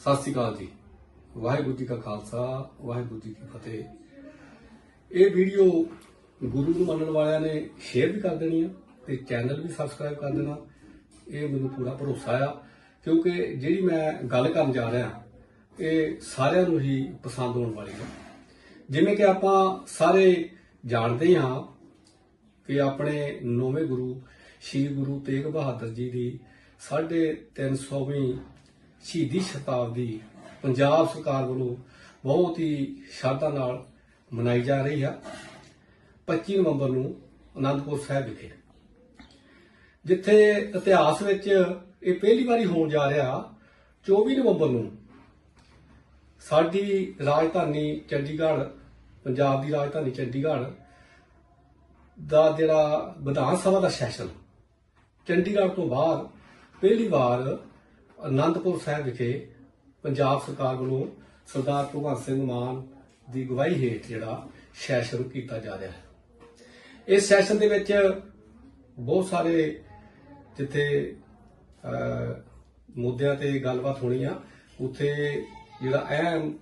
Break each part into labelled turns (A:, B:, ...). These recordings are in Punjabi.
A: ਸਤਿ ਸ੍ਰੀ ਅਕਾਲ ਜੀ। ਵਾਹਿਗੁਰੂ ਜੀ ਕਾ ਖਾਲਸਾ, ਵਾਹਿਗੁਰੂ ਜੀ ਕੀ ਫਤਿਹ। ਇਹ ਵੀਡੀਓ ਗੁਰੂ ਨੂੰ ਮੰਨਣ ਵਾਲਿਆਂ ਨੇ ਸ਼ੇਅਰ ਵੀ ਕਰ ਦੇਣੀ ਆ ਤੇ ਚੈਨਲ ਵੀ ਸਬਸਕ੍ਰਾਈਬ ਕਰ ਦੇਣਾ। ਇਹ ਮੈਨੂੰ ਪੂਰਾ ਭਰੋਸਾ ਆ, ਕਿਉਂਕਿ ਜਿਹੜੀ ਮੈਂ ਗੱਲ ਕਰਨ ਜਾ ਰਿਹਾ, ਇਹ ਸਾਰਿਆਂ ਨੂੰ ਹੀ ਪਸੰਦ ਹੋਣ ਵਾਲੀ ਹੈ ਜਿਵੇਂ ਕਿ ਆਪਾਂ ਸਾਰੇ ਜਾਣਦੇ ਹਾਂ ਕਿ ਆਪਣੇ ਨੌਵੇਂ ਗੁਰੂ, ਸ੍ਰੀ ਗੁਰੂ ਤੇਗ ਬਹਾਦਰ ਜੀ ਦੀ 350ਵੀਂ ਸ਼ਹੀਦੀ ਸ਼ਤਾਬਦੀ ਪੰਜਾਬ ਸਰਕਾਰ ਵੱਲੋਂ ਬਹੁਤ ਹੀ ਸ਼ਰਧਾ ਨਾਲ ਮਨਾਈ ਜਾ ਰਹੀ ਆ। 25 ਨਵੰਬਰ ਨੂੰ ਅਨੰਦਪੁਰ ਸਾਹਿਬ ਵਿਖੇ। ਜਿੱਥੇ ਇਤਿਹਾਸ ਵਿੱਚ ਇਹ ਪਹਿਲੀ ਵਾਰੀ ਹੋਣ ਜਾ ਰਿਹਾ 24 ਨਵੰਬਰ ਨੂੰ ਸਾਡੀ ਰਾਜਧਾਨੀ ਚੰਡੀਗੜ੍ਹ, ਪੰਜਾਬ ਦੀ ਰਾਜਧਾਨੀ ਚੰਡੀਗੜ੍ਹ ਦਾ ਜਿਹੜਾ ਵਿਧਾਨ ਸਭਾ ਦਾ ਸੈਸ਼ਨ, ਚੰਡੀਗੜ੍ਹ ਤੋਂ ਬਾਅਦ ਪਹਿਲੀ ਵਾਰ ਅਨੰਦਪੁਰ ਸਾਹਿਬ ਵਿਖੇ ਪੰਜਾਬ ਸਰਕਾਰ ਵੱਲੋਂ ਸਰਦਾਰ ਭਗਵੰਤ ਸਿੰਘ ਮਾਨ ਦੀ ਅਗਵਾਈ ਹੇਠ ਜਿਹੜਾ ਸੈਸ਼ਨ ਕੀਤਾ ਜਾ ਰਿਹਾ ਹੈ। ਇਸ ਸੈਸ਼ਨ ਦੇ ਵਿੱਚ ਬਹੁਤ ਸਾਰੇ ਜਿੱਥੇ ਮੁੱਦਿਆਂ ਤੇ ਗੱਲਬਾਤ ਹੋਣੀ ਆ, ਉੱਥੇ ਜਿਹੜਾ ਅਹਿਮ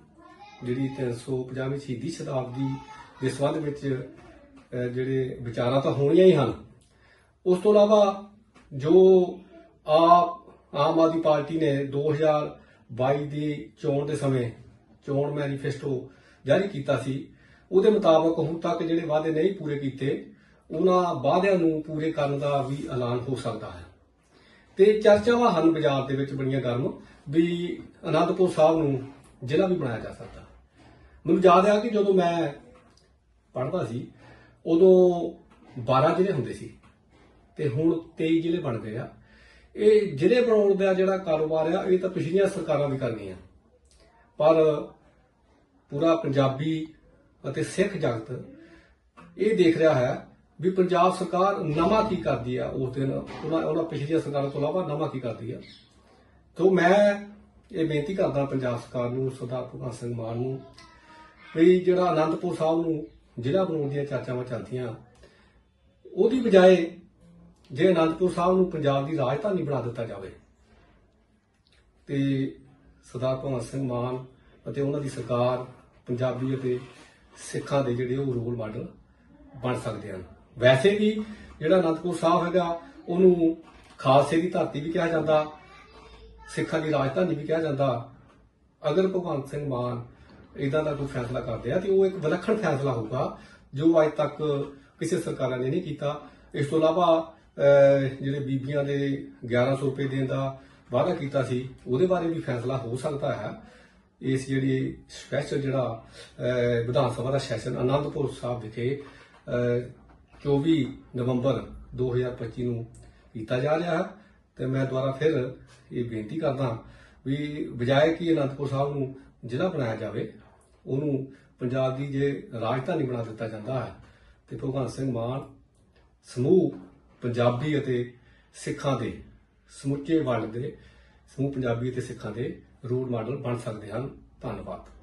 A: ਜਿਹੜੀ 350ਵੀਂ ਸ਼ਹੀਦੀ ਸ਼ਤਾਬਦੀ ਦੇ ਸੰਬੰਧ ਵਿੱਚ ਜਿਹੜੇ ਵਿਚਾਰਾਂ ਤਾਂ ਹੋਣੀਆਂ ਹੀ ਹਨ। ਉਸ ਤੋਂ ਇਲਾਵਾ ਜੋ ਆਪ ਆਮ ਆਦਮੀ ਪਾਰਟੀ ਨੇ 2022 ਦੀ ਚੋਣ ਦੇ ਸਮੇਂ ਚੋਣ ਮੈਨੀਫੈਸਟੋ ਜਾਰੀ ਕੀਤਾ ਸੀ। ਉਹਦੇ ਮੁਤਾਬਕ ਹੁਣ ਤੱਕ ਜਿਹੜੇ ਵਾਅਦੇ ਨਹੀਂ ਪੂਰੇ ਕੀਤੇ, ਉਹਨਾਂ ਵਾਅਦਿਆਂ ਨੂੰ ਪੂਰੇ ਕਰਨ ਦਾ ਵੀ ਐਲਾਨ ਹੋ ਸਕਦਾ ਹੈ। ਤੇ ਚਰਚਾਵਾਂ ਹਨ ਬਾਜ਼ਾਰ ਦੇ ਵਿੱਚ ਬਣੀਆਂ ਗਰਮ ਵੀ ਅਨੰਦਪੁਰ ਸਾਹਿਬ ਨੂੰ ਜ਼ਿਲ੍ਹਾ ਵੀ ਬਣਾਇਆ ਜਾ ਸਕਦਾ। ਮੈਨੂੰ ਯਾਦ ਆ ਕਿ ਜਦੋਂ ਮੈਂ ਪੜ੍ਹਦਾ ਸੀ, ਉਦੋਂ 12 ਜ਼ਿਲ੍ਹੇ ਹੁੰਦੇ ਸੀ ਤੇ ਹੁਣ 23 ਜ਼ਿਲ੍ਹੇ ਬਣ ਗਏ ਆ। ਇਹ ਜ਼ਿਲ੍ਹੇ ਬਣਾਉਣ ਦਾ ਜਿਹੜਾ ਕਾਰੋਬਾਰ ਆ, ਇਹ ਤਾਂ ਪਿਛਲੀਆਂ ਸਰਕਾਰਾਂ ਵੀ ਕਰਨੀਆਂ ਪਰ ਪੂਰਾ ਪੰਜਾਬੀ ਅਤੇ ਸਿੱਖ ਜਗਤ ਇਹ ਦੇਖ ਰਿਹਾ ਹੈ ਵੀ ਪੰਜਾਬ ਸਰਕਾਰ ਨਵਾਂ ਕੀ ਕਰਦੀ ਆ ਉਸ ਦਿਨ। ਉਹਨਾਂ ਉਹਨਾਂ ਪਿਛਲੀਆਂ ਸਰਕਾਰਾਂ ਤੋਂ ਇਲਾਵਾ ਨਵਾਂ ਕੀ ਕਰਦੀ ਆ। ਤੋਂ ਮੈਂ ਇਹ ਬੇਨਤੀ ਕਰਦਾ ਪੰਜਾਬ ਸਰਕਾਰ ਨੂੰ, ਸਰਦਾਰ ਭਗਵੰਤ ਸਿੰਘ ਮਾਨ ਨੂੰ, ਵੀ ਜਿਹੜਾ ਆਨੰਦਪੁਰ ਸਾਹਿਬ ਨੂੰ ਜ਼ਿਲ੍ਹਾ ਬਣਾਉਣ ਦੀਆਂ ਚਰਚਾਵਾਂ ਚੱਲਦੀਆਂ, ਉਹਦੀ ਬਜਾਏ ਜੇ ਅਨੰਦਪੁਰ ਸਾਹਿਬ ਨੂੰ ਪੰਜਾਬ ਦੀ ਰਾਜਧਾਨੀ ਬਣਾ ਦਿੱਤਾ ਜਾਵੇ ਤੇ ਸਰਦਾਰ ਭਗਵੰਤ ਸਿੰਘ ਮਾਨ ਅਤੇ ਉਹਨਾਂ ਦੀ ਸਰਕਾਰ ਪੰਜਾਬੀ ਅਤੇ ਸਿੱਖਾਂ ਦੇ ਜਿਹੜੇ ਉਹ ਰੋਲ ਮਾਡਲ ਬਣ ਸਕਦੇ ਹਨ। ਵੈਸੇ ਵੀ ਜਿਹੜਾ ਅਨੰਦਪੁਰ ਸਾਹਿਬ ਹੈਗਾ, ਉਹਨੂੰ ਖਾਲਸੇ ਦੀ ਧਰਤੀ ਵੀ ਕਿਹਾ ਜਾਂਦਾ, ਸਿੱਖਾਂ ਦੀ ਰਾਜਧਾਨੀ ਵੀ ਕਿਹਾ ਜਾਂਦਾ। ਅਗਰ ਭਗਵੰਤ ਸਿੰਘ ਮਾਨ ਇਦਾਂ ਦਾ ਕੋਈ ਫੈਸਲਾ ਕਰਦੇ ਆ ਤੇ ਉਹ ਇੱਕ ਵਿਲੱਖਣ ਫੈਸਲਾ ਹੋਊਗਾ, ਜੋ ਅੱਜ ਤੱਕ ਕਿਸੇ ਸਰਕਾਰਾਂ ਨੇ ਨਹੀਂ ਕੀਤਾ। ਇਸ ਤੋਂ ਇਲਾਵਾ ਜਿਹੜੇ ਬੀਬੀਆਂ ਦੇ 1100 ਰੁਪਏ ਦੇਣ ਦਾ ਵਾਅਦਾ ਕੀਤਾ ਸੀ ਉਹਦੇ ਬਾਰੇ ਵੀ ਫੈਸਲਾ ਹੋ ਸਕਦਾ ਹੈ। ਇਸ ਜਿਹੜੀ ਸਪੈਸ਼ਲ ਜਿਹੜਾ ਵਿਧਾਨ ਸਭਾ ਦਾ ਸੈਸ਼ਨ ਆਨੰਦਪੁਰ ਸਾਹਿਬ ਵਿਖੇ ਅਹ, 24 ਨਵੰਬਰ 2025 ਨੂੰ ਕੀਤਾ ਜਾ ਰਿਹਾ ਹੈ। ਤੇ ਮੈਂ ਦੁਬਾਰਾ ਫਿਰ ਇਹ ਬੇਨਤੀ ਕਰਦਾ ਵੀ ਬਜਾਏ ਕਿ ਅਨੰਦਪੁਰ ਸਾਹਿਬ ਨੂੰ ਜ਼ਿਲ੍ਹਾ ਬਣਾਇਆ ਜਾਵੇ ਉਹਨੂੰ ਪੰਜਾਬ ਦੀ ਜੇ ਰਾਜਧਾਨੀ ਬਣਾ ਦਿੱਤਾ ਜਾਂਦਾ ਹੈ ਤੇ ਭਗਵੰਤ ਸਿੰਘ ਮਾਨ ਸਮੂਹ ਪੰਜਾਬੀ ਅਤੇ ਸਿੱਖਾਂ ਦੇ ਸਮੁੱਚੇ ਵਰਲਡ ਦੇ, ਸਮੂਹ ਪੰਜਾਬੀ ਅਤੇ ਸਿੱਖਾਂ ਦੇ ਰੋਲ ਮਾਡਲ ਬਣ ਸਕਦੇ ਹਨ। ਧੰਨਵਾਦ।